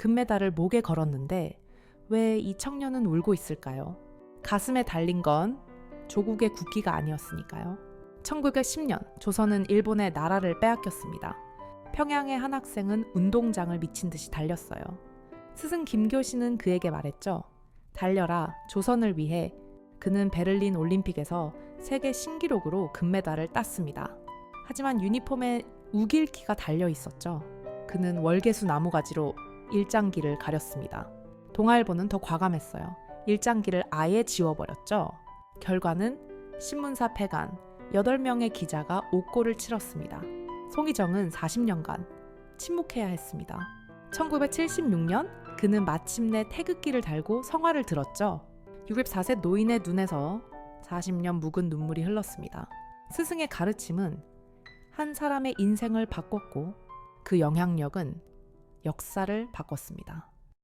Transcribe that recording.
금메달을 목에 걸었는데 왜 이 청년은 울고 있을까요? 가슴에 달린 건 조국의 국기가 아니었으니까요. 1910년 조선은 일본의 나라를 빼앗겼습니다. 평양의 한 학생은 운동장을 미친 듯이 달렸어요. 스승 김교신은 그에게 말했죠. 달려라, 조선을 위해. 그는 베를린 올림픽에서 세계 신기록으로 금메달을 땄습니다. 하지만 유니폼에 우길기가 달려 있었죠. 그는 월계수 나무가지로 일장기를 가렸습니다. 동아일보는 더 과감했어요. 일장기를 아예 지워버렸죠. 결과는 신문사 폐간, 8명의 기자가 옥고를 치렀습니다. 송희정은 40년간 침묵해야 했습니다. 1976년 그는 마침내 태극기를 달고 성화를 들었죠. 64세 노인의 눈에서 40년 묵은 눈물이 흘렀습니다. 스승의 가르침은 한 사람의 인생을 바꿨고 그 영향력은 역사를 바꿨습니다.